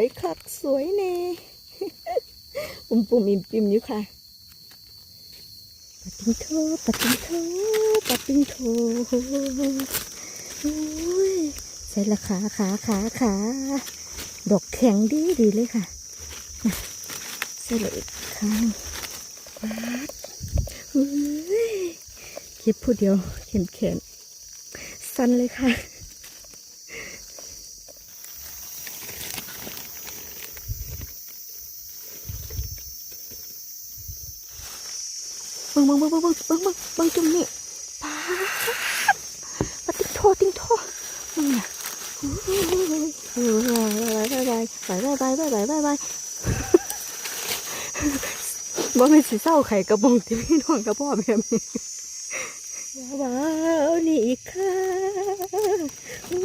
วยคักสวยเน่ปุ่มปุ่มอิ่มปิมอยู่ค่ะปะติงโทปะติงโทปะติงโทโอ้ยใส่ละขาขาขาขาดอกแข็งดีดีเลยค่ะใส่เลยอีกครั้งปาดเฮ้ยเก็บผู้เดียวแขนแขนสั้นเลยค่ะ บิ่งเบิ่งเบิ่งเบิ่งเบิ่งเบิ่งเบิ่งเบิ่งจุ่มนี่ป้าปาติ๊งโทติ๊งโทมึงน่ไปไปไปไปไปไปไปไปไปไปไปบ่เม่นสีเศร้าไข่กระบองที่พี่น้องกระพ่อแบบนี้ว้าวนี่อีกค่ะอุ้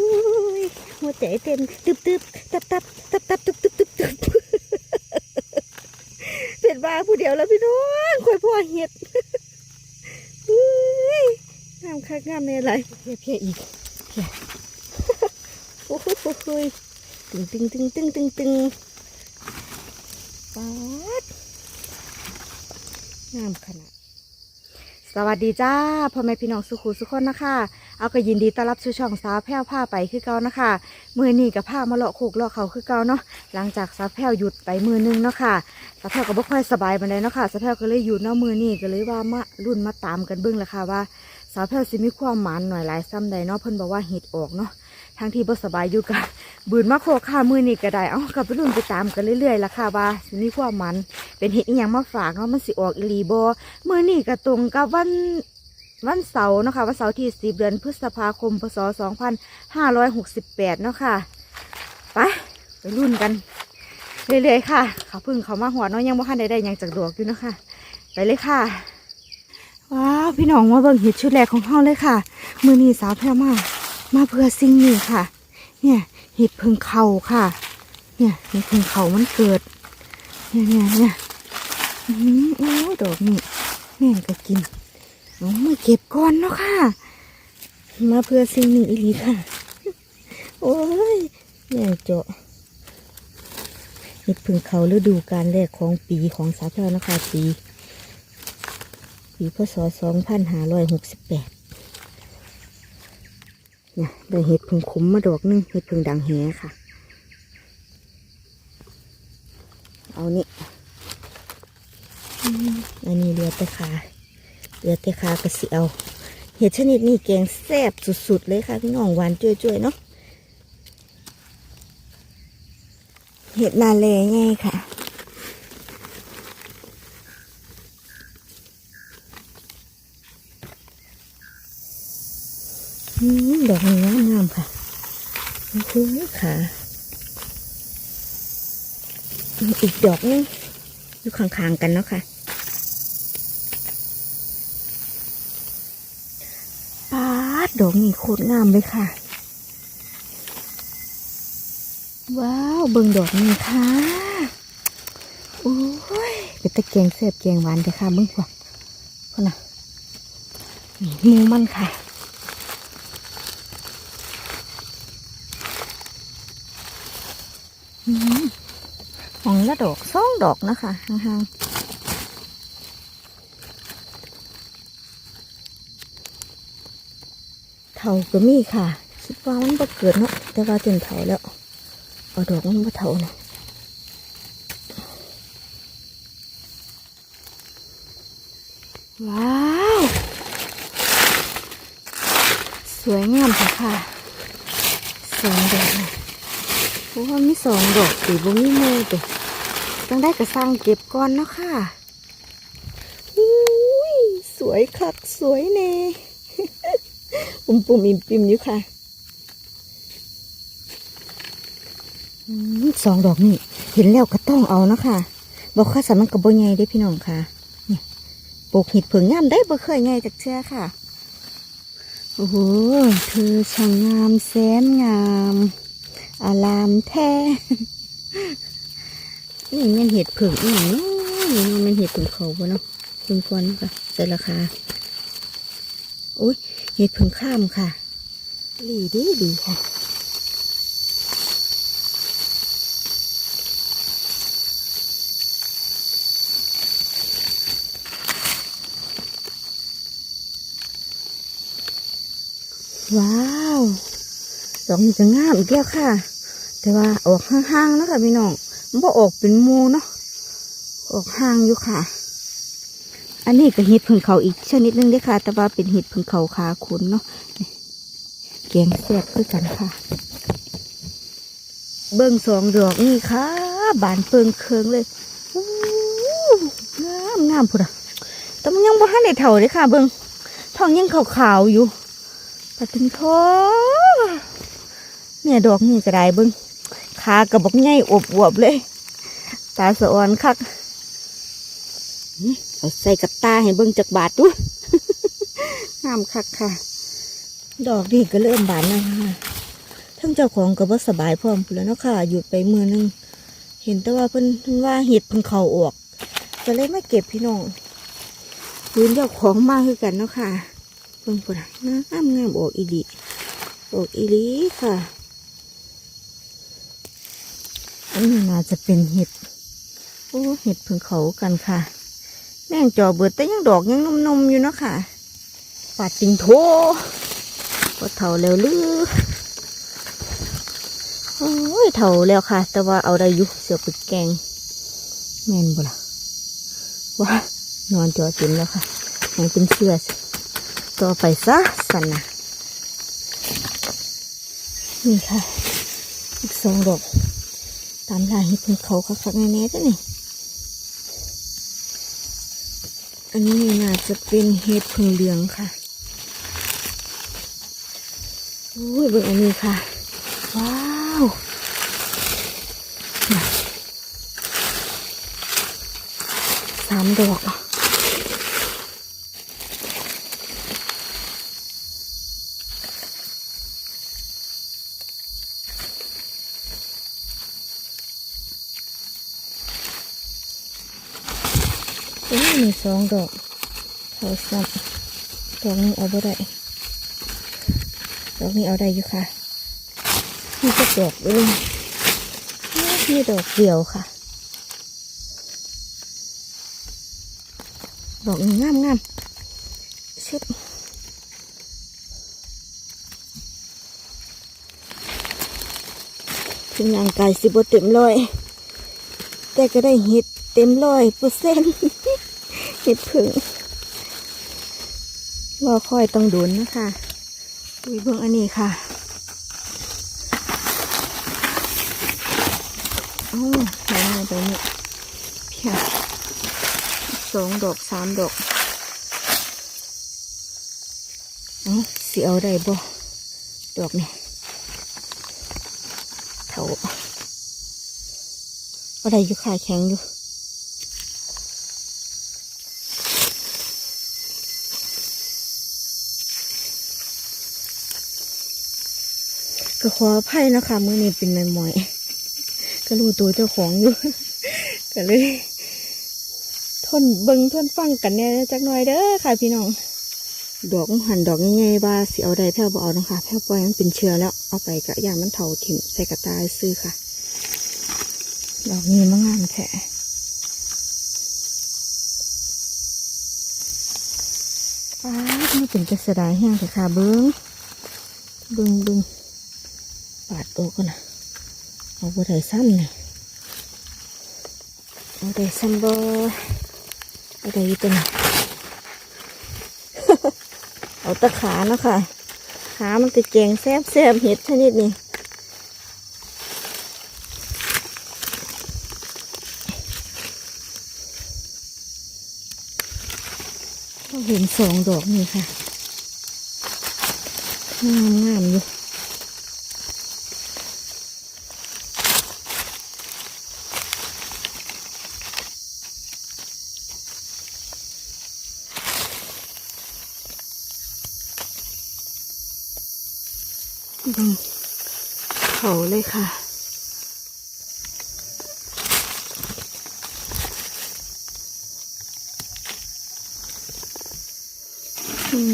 ยหัวใจเต็มตึบตึบตับตับตับตับตึบตึบตึบตึบเป็นบ้าผู้เดียวแล้วพี่น้องคอยพ่อเห็ด งามคักงามในอะไรเพียเพียอีกเพียโอ้โหโอ้โหตึงตึงตึงตึงตึงตึงป๊าดงามขนาดสวัสดีจ้าพ่อแม่พี่น้องสุขุสุขคนนะคะเอาก็ยินดีต้อนรับสู่ช่องสาวแพ้วผ้าไปคือเก่านะคะมือนี่กับผ้ามาเลาะโคกเลาะเขาคือเก่าเนาะหลังจากสาวแพ้วหยุดไปมือนึงเนาะค่ะสาวแพ้วก็บ่ค่อยสบายบันไดเนาะค่ะสาวแพ้วก็เลยหยุดเนาะมือนี่ก็เลยว่ามารุ่นมาตามกันเบิ่งละค่ะว่า สาวแพ้วสิมีความหมานหน่อยหลายซ้ำใดเนาะเพิ่นบอกว่าเห็ดออกเนาะทั้งที่บ่สบายอยู่กันบืนมาโคกค่ะมือนี่ก็ได้เอ้ากลับไปรุ่นไปตามกันเรื่อยๆล่ะค่ะว่าสิมีความหมันเป็นเห็ดอีหยังมาฝากเนาะมันสิออกอีหลีบ่มือนี่ก็ตรงกับวันวันเสาร์เนาะค่ะวันเสาร์ที่10เดือนพฤษภาคมพศ2568เนาะค่ะไปไปรุ่นกันเรื่อยๆค่ะเขาพึ่งเขามาหัวเนาะยังบ่ทันได้ได้ยังจากดอกอยู่เนาะค่ะไปเลยค่ะ ว้าวพี่น้องมาเบิ่งเห็ดชุดแรกของเฮาเลยค่ะ มือนี้สาวแพรมามาเพื่อสิ่งนี้ค่ะ เนี่ยเห็ดพึ่งเขาค่ะ เนี่ยเห็ดพึ่งเขามันเกิด เนี่ยเนี่ยเนี่ยอือโอ้ดอกนี่แม่งก็กินเอามาเก็บก่อนเนาะค่ะ มาเพื่อสิ่งนี้อีหลีค่ะ โอ้ยแย่เจาะเห็ดพึ่งเขาฤดูการแรกของปีของสาวแพรนะคะปี ปีพศสองพันห้าร้อยหกสิบแปดเนี่ยได้เห็ดพึ่งขมมาดอกหนึงเห็ดพึ่งดังแหค่ะ เอานี่อันนี้เหลือแต่ขาเหลือแต่ขากระเสียวเห็ดชนิดนี้แกงแซ่บสุดๆเลยค่ะพี่น้องหวานจ้วยๆเนาะเห็ดนาเลงไงค่ะ อืมดอกนี้งามงามๆค่ะ โอ้ค่ะอีกดอกนึงอยู่ข้างๆกันเนาะค่ะปาดดอกนี่โคตรงามเลยค่ะ ว้าวเบิ่งดอกนี่ค่ะโอ้ยเป็นตะแกงแซ่บแกงหวานเลยค่ะเบิ่งพวกพ่อน่ะนี่หมูมันค่ะ อืมของ ละดอกสองดอกนะคะห่างๆเถาก็มีค่ะ คิดว่ามันบ่เกิดเนาะแต่ว่าจนเถาแล้วเอาดอกมันบ่เถาเนะว้าว สวยงามค่ะค่ะสองดอกนะเพราะว่ามีสองดอกสีบ่มีโมตัว ต้องได้กระสร้างเก็บก่อนเนาะค่ะสวยคักสวยเน่ปุ่มปุ่มอิ่มปิมอยู่ค่ะสองดอกนี่เห็นแล้วก็ต้องเอาเนาะค่ะบอกค่าสามันกับบ่ใหญ่ได้พี่น้องค่ะเนี่ยปลูกเห็ดเผิงงามได้บ่เคยใหญ่จากเชื่อค่ะ โอ้โหเธอช่างงามแสนงาม อารามแท้ นี่มันเห็ดผึ่งอีกเนาะมันเห็ดผึ่งเขาบ่เนาะเพิ่งก่อนค่ะแต่ราคาโอ้ยเห็ดผึ่งข้ามค่ะดีดีดีค่ะว้าวดอกนี้จะงามอีกแล้วค่ะ แต่ว่าออกห้างๆแล้วค่ะพี่น้อง บ่ออกเป็นมูเนาะออกห่างอยู่ค่ะ อันนี้ก็เห็ดพึ่งเขาอีกชนิดหนึงเด้อค่ะ แต่ว่าเป็นเห็ดพึ่งเขาขาขุนเนาะแกงแซ่บคือกันค่ะ เบิ้งสองดอกนี่ค่ะ บานเปิงเคืองเลยงามงามพุ่นอะแต่มันยังบ่ทันได้เท่าเลยค่ะ เบิ้งท้องยังขาวๆอยู่ปะติงทอเนี่ยดอกนี่ก็ได้เบิ้ง ขากระบอกใหญ่อวบเลย ตาสะออนคักเอาใส่กับตาให้เบิ้งจากบาทดูงามคักค่ะ ดอกนี่ก็เริ่มบานแล้วค่ะทั้งเจ้าของก็บ่สบายพร้อมพู้นแล้วเนาะค่ะหยุดไปมือหนึงเห็นแต่ว่าเพิ่นเพิ่นว่าเห็ดเพิ่นเข่าออกก็เลยไม่เก็บพี่น้องยืนเจ้าของมากคือกันเนาะค่ะเพิ่นพุ่นน่ะงามงามออกอีหลีออกอีลีค่ะ อันนี้น่าจะเป็นเห็ดโอ้เห็ดพิ่งเขากันค่ะ แม่งจอเบิดแต่ยังดอกยังนมๆอยู่เนาะค่ะปาดติงโทก็เท่าแล้วลือโอ้ยเท่าแล้วค่ะ แต่ว่าเอาได้อยู่เสือปึกแกงแม่นบ่ล่ะว้านอนจอจินแล้วค่ะยังเป็นเสื้อสต่อไปซะสันนะนี่ค่ะ อีกสองดอก ตามลายเห็ดเป็นเขาคักๆแน่ๆจ้ะนี่อันนี้น่าจะเป็นเห็ดพึ่งเหลืองค่ะอุ้ยเบิ่งอันนี้ค่ะ ว้าวสามดอกอะ สองดอกเขาซ้ำดอกนี้เอาไ่ได้ดอกนี้เอาได้อยู่ค่ะนี่ก็ดอกเองนี่ดอกเดียวค่ะ ดอกงามงามเช็ดถึงร่างกายสิบเต็มร้อย แต่ก็ได้เห็ดเต็มร้อยเปอร์เซ็นต์ เห็ดผึ่งรอคอยต้องดุนนะคะดูเบื้องอันนี้ค่ะโอ้าวไหนมาไปนี่เพียสองดอกสามดอกเอ้าสิเอาได้บ่ดอกนี่เถาอาได้อยู่ขาแข็งอยู่ ก็ขออภัยนะคะเมื่อนี้เป็นใหม่ๆก็รู้ตัวเจ้าของอยู่ ก็เลย ทนเบิงทนฟังกันแหน่จักหน่อยเด้อค่ะ พี่น้องดอกหันดอกง่ายๆว่าสิเอาได้แพ้วบ่เอานะคะแพ้วปล่อยมันเป็นเชื้อแล้ว เอาไปกะยามันเถาถิ่มใส่กระตายซื้อค่ะ ดอกนี้มันงามแท้ป้าไม่เป็นกระสดายแห้งแต่ค่ะเบิ้งเบิ้งเบิ้ง ปาดโตกันนะเอาบ่ไดซ้ำเนี่ยเอาไดซัมเบอร์เอาไดยู่ตัวนี้เอาตะขาเนาะค่ะขามันจะแกงแซ่บแซ่บเห็ดชนิดนี้เราเห็นสองดอกนี่ค่ะงามงามอยู่ เบิ่งเขาเลยค่ะ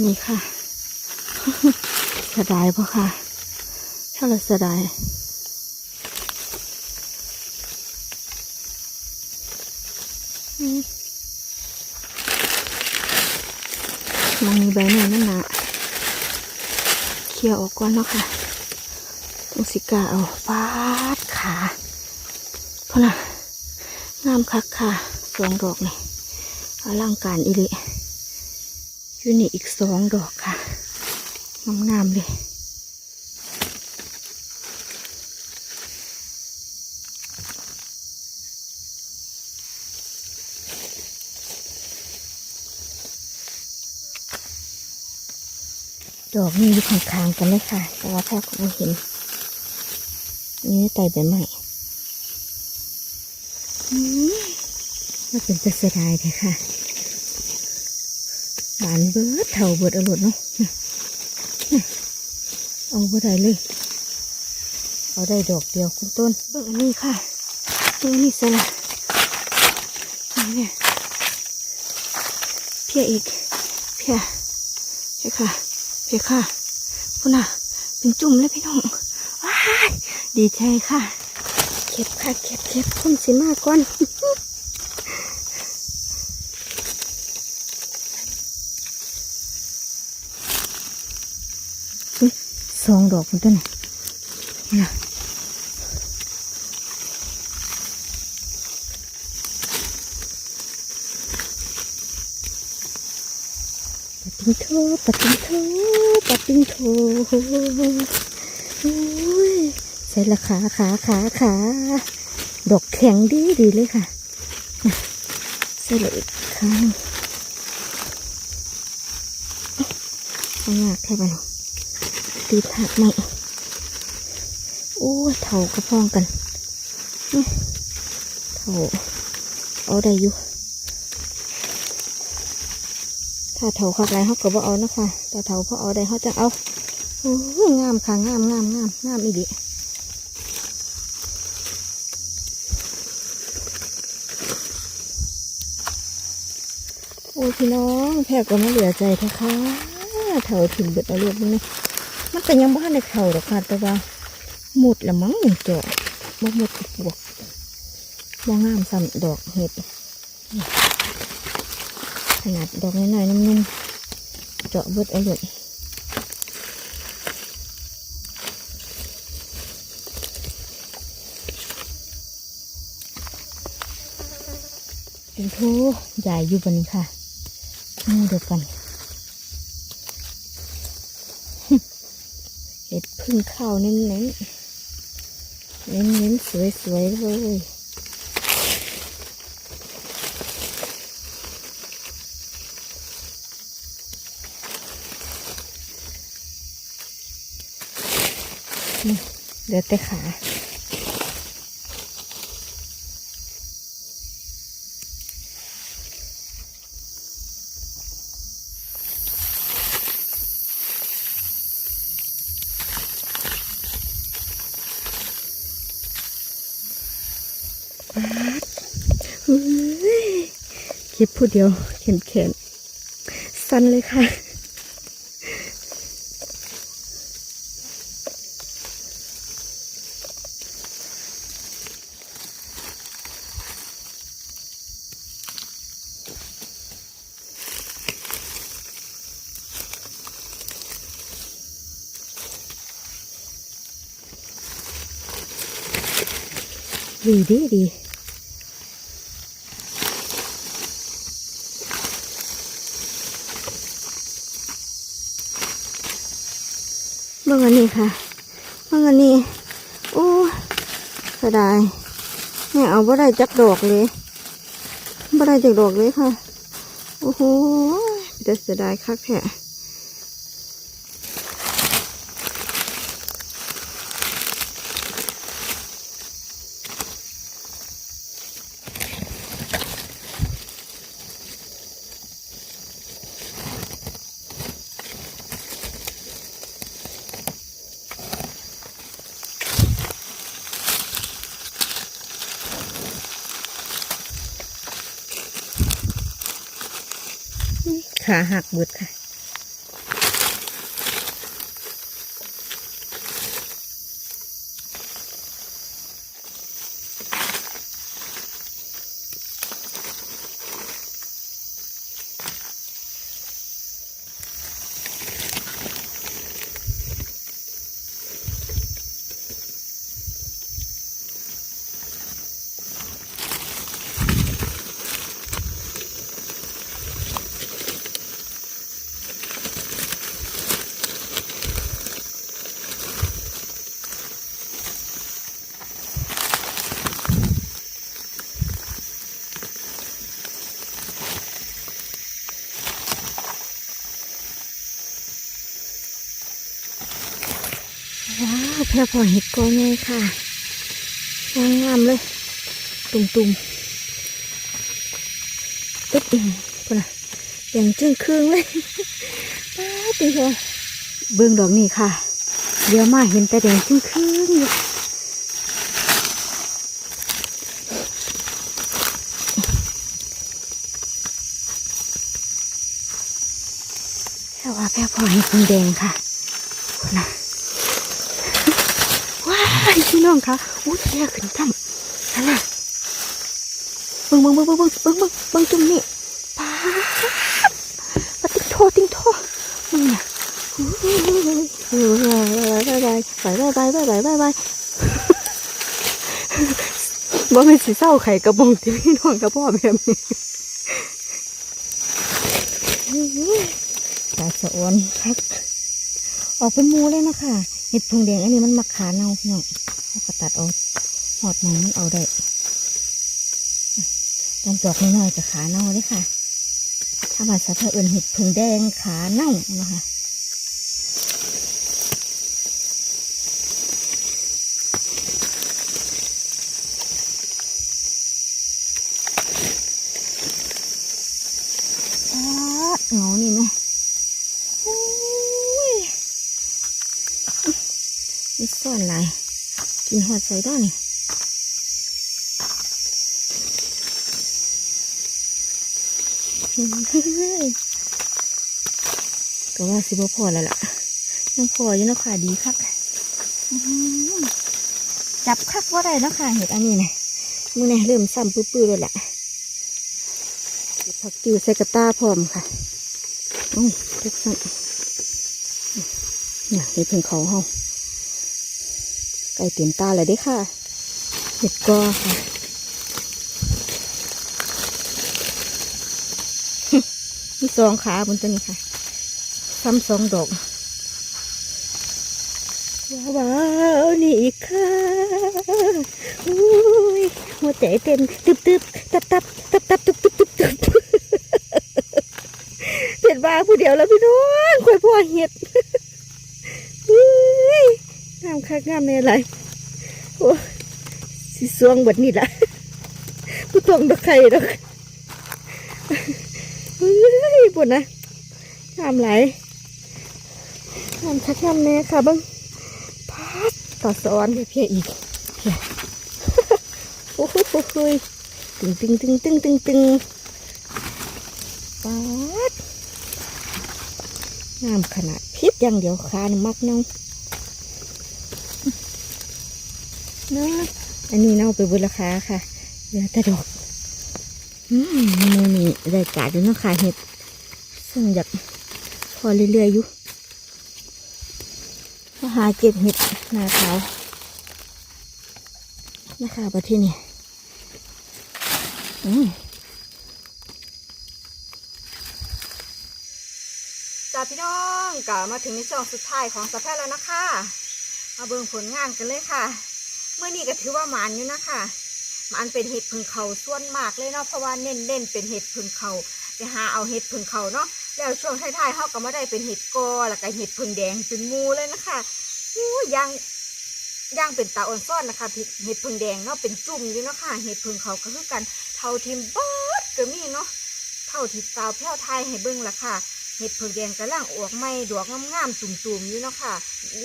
นี่ค่ะเสียดายปะค่ะถ้าเราเสียดายมันมีใบหน่อยนั่นนะลียร์ออกก่อนเนาะค่ะ ต้องสิกาเอาฟาดขาเพอนะงามคักค่ะสองดอกนี่อลังการอิริอยู่นี่อีกสองดอกค่ะงามๆเลยดอกนี้อยู่ข้างๆกันเลยค่ะ แต่ว่าแทบไม่เห็น นี่ไต่ใบใหม่อืมน่าเป็นจะเสียดายเลยค่ะบานเบิดเท่าเบิดอรดเนาะเอาบ่ได้เลย เอาได้ดอกเดียวคุณต้นเบิ่งอันนี้ค่ะเบิ่งอันนี้สละนี่เนี่ยเพียอีก เพียเพียค่ะ เพียค่ะพุ่นน่ะ เป็นจุ่มเลยพี่น้อง ดีใจค่ะ เก็บค่ะ เก็บเก็บพุ่มสิมาก่อนอุ๊ยสองดอกคุณต้นน่ะน่ะปะติงโทปะติงโทปะติงโทโอ้ย ใส่ละขาขาขาขาดอกแข็งดีดีเลยค่ะใส่เลยอีกครั้งเอายากแค่ไหนตีถักไหมโอ้เท่ากระพองกันเท่าเอาได้อยู่ถ้าเถาคักไรเขาก็บ่เอานะคะแต่เถาพอเอาได้เขาจะเอาโอ้ยงามค่ะงามงามงามงามอีดี อ้พี่น้องแพรก็ไม่เหลือใจเถอะค่ะเถาถิ่นเบิดเอาเรียบนี่มันเป็นยังบ้านในเถาหรอกค่ะแต่ว่าหมดละมั้งเจาะบ่หมดบปวกบ่งามซ้ำดอกเห็ดขนาดดอกน้อยๆนุ่มๆเจาะเบิดเอาเลยเป็นทูใหญ่อยู่บนนี้ค่ะ นี่เดียวกัน เห็ดพึ่งข้าวเน้นๆ เน้นเน้นๆสวยๆ เลยเหลือแต่ขา เฮ้ยเก็บ ผู้เดียวเข็นเข็นสั้นเลยค่ะดีดีดี มื่อวันนี้ค่ะเมื่อวันนี้โอ้เสียดายแม่เอาบ่ได้จักดอกเลยบ่ได้จักดอกเลยค่ะ โอ้โหจะเสียดายคักแค่ขา หักเบิดค่ะ ว้าวแพร่พอเห็ดก็ง่ายค่ะงามๆเลย ตุ่มๆปึ๊บอืมคนน่ะอย่างจึ้งครึ่งเลยป้าตีหัวเบื้องดอกนี่ค่ะ เดี๋ยวมาเห็นแต่แดงจึ้งครึ่งอยู่แค่ว่าแค่พอเห็ดแดงค่ะคนน่ะ ว้ายพี่น้องคะอุ้ยแย่ขึ้นจังนั่นน่ะเบิ่งเบิ่งเบิ่งเบิ่งเบิ่งเบิ่งเบิ่งบิ่งจุ่มนี่ป้าปะติ๊งโทติ๊งโทมึงเนี่ยบายบายบายบายบายบายบายบายบ่เป็นสีเศร้าไข่กระบองที่พี่น้องกับพ่อแบบนี้ตาสะออนครับ ออกเป็นหมูเลยนะคะ เห็ดพึ่งแดงอันนี้มันมักขาเน่าพี่น้องเขาก็ตัดเอาหอดหนังมันเอาได้ตอนจอกน้อยๆจะขาเน่าเลยค่ะ ถ้ามาสัตว์อื่นเห็ดพึ่งแดงขาเน่านะคะเงานี่เนาะโอ้ย นี่ซ่อนหลาย กินหอดใส่ด้อนี่ก็ว่าสิบพอแล้วล่ะยังพออยู่นะค่ะดีคักจับคักว่าได้นะค่ะเห็ดอันนี้นะมือนี่เริ่มซ้ำปื้อๆเลยแหละผักจิวใส่กระตาพร้อมค่ะอุ้ยทุกสั่นเนี่ยเห็ดเพิ่งเขาเฮา ไก่เต็มตาเลยด้ค่ะ เห็ดกอค่ะมีสองขาบนต้นนี้ค่ะ ซ้ำสองดอกว้าวนี่อีกค่ะอุ้ยหัวใจเต้นตึบตึบตับตับตับตับตึบตึบตึบตึบเห็ดบ้าผู้เดียวแล้วพี่น้องคอยพ่อเห็ดอุ้ย งามคักงามในอะไรโอ้สิสวงบัดนี้ละผู้ตองดอกไข่ดอกเฮ้ยปุ่นะงามไหลงามคักงามแน่ค่ะบังพัดต่อสอนเพียอีกเพียโอ้โหโอ้โหตึงตึงตึงตึงตึงตึงปัดงามขนาดพิษอย่างเดียวคานมักน้อง เนาะอันนี้เน่าไปบนราคาค่ะเหลือแต่ดอกอืมมือนี่ได้กาดอยู่นาะค่ะเห็ดซึ่งอยากพอเรื่อยๆอยู่มาหาเก็บเห็ดหนาขาวนะคะประเทศนี้อืมจ้าพี่น้องกลับมาถึงในช่วงสุดท้ายของสะแพทแล้วนะคะ มาเบิ่งผลงานกันเลยค่ะ มื่อนี้ก็ถือว่าหมานอยู่นะคะหมันเป็นเห็ดพึ่งเขาส่วนมากเลยเนาะเพราะว่าเน้นเน้นๆเป็นเห็ดพึ่งเขาไปหาเอาเห็ดพึ่งเขาเนาะแล้วช่วงท้ายๆเขาก็มาได้เป็นเห็ดกอแล้วก็เห็ดพึ่งแดงเป็นมูเลยนะคะอู้ย่างย่างเป็นตาอ่อนซ่อนนะคะเห็ดพึ่งแดงเนาะเป็นจุ่มอยู่เนาะค่ะเห็ดพึ่งเขาก็คือกันเท่าทิมบอดก็มีเนาะเท่าที่สาวแพ้วไทยให้เบิ่งละค่ะเห็ดเผือกแดงกำลังออกใหม่ดอกงามๆตุ่มๆอยู่เนาะค่ะ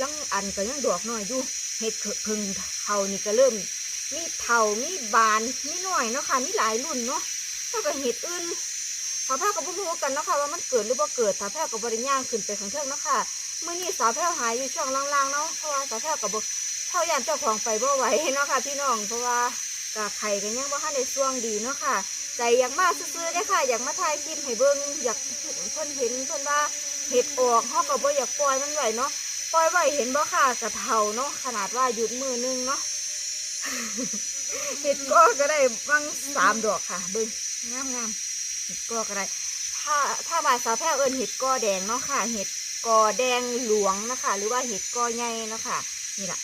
ลังอันก็ยังดอกน้อยอยู่ เห็ดเพิงเขานี่ก็เริ่ม มีเถามีบานมีหน่อยเนาะค่ะมีหลายรุ่นเนาะแล้วก็เห็ดอื่นสาวแพ้วกับพูกันเนาะค่ะว่ามันเกิดหรือว่าเกิดสาวแพ้วกับบริย่างขึ้นไปข้างเทิงเนาะค่ะเมื่อนี้สาวแพ้วหายอยู่ช่วงล่างๆเนาะเพราะว่าสาวแพ้วกับบเท่ายานเจ้าของไปบ่ไหวเนาะค่ะพี่น้องเพราะว่ากะไข่กันยังบ่ทันได้ช่วงดีเนาะค่ะใจอยากมาซื้อๆได้ค่ะ อยากมาถ่ายคลิปให้เบิ่งอยากเพิ่นเห็นเพิ่นว่าเห็ดออกเฮาก็บ่อยากปล่อยมันไว้เนาะ ปล่อยไว้เห็นบ่ค่ะกระเทาเนาะขนาดว่าหยุดมือนึงเนาะเห็ดก็ก็ได้บางสามดอกค่ะเบิ่งงามงามเห็ดก็ก็ได้ ถ้าถ้าบาสาวแพร่เอิญเห็ดกอแดงเนาะค่ะ เห็ดกอแดงหลวงนะคะ หรือว่าเห็ดกอใหญ่เนาะค่ะ นี่แหละ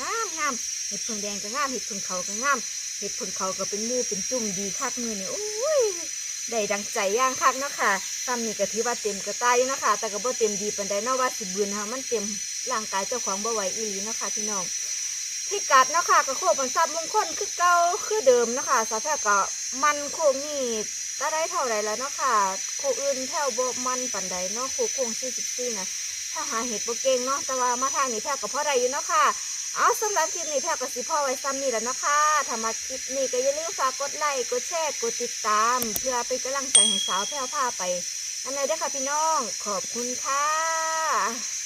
งามงามเห็ดผึ่งแดงก็งามเห็ดผึ่งเขาก็งามเห็ดผึ่งเขาก็เป็นหมูเป็นจุ่มดีคักมือเนี่ยโอ้ย ได้ดังใจย่างคักเนาะค่ะซ้ำนี่ก็ถือว่าเต็มกระตายเนาะค่ะ แต่ก็บ่เต็มดีปานใดเนาะว่าสิบืนค่ะมันเต็มร่างกายเจ้าของบ่ไหวอีหลีเนาะค่ะพี่น้องพิกัดเนาะค่ะก็โคกบันซับมงคลคือเก่าคือเดิมเนาะค่ะสาแพรก็มันโคงนี่ก็ได้เท่าไรแล้วเนาะค่ะโคอื่นแถวบ่มันปันใดเนาะโคโคง44นะถ้าหาเห็ดบ่เก่งเนาะแต่ว่ามาทางนี้แพรก็พอได้อยู่เนาะค่ะ เอาสำหรับคลิปนี้แพรก็สิพ่อไว้ซ้ำนี่แล้วนะคะถ้ามาคลิปนี้ก็อย่าลืมฝากกดไลค์ กดแชร์ กดติดตาม เพื่อเป็นกำลังใจให้สาวแพรวพาไปอันไหนด้อค่ะพี่น้อง ขอบคุณค่ะ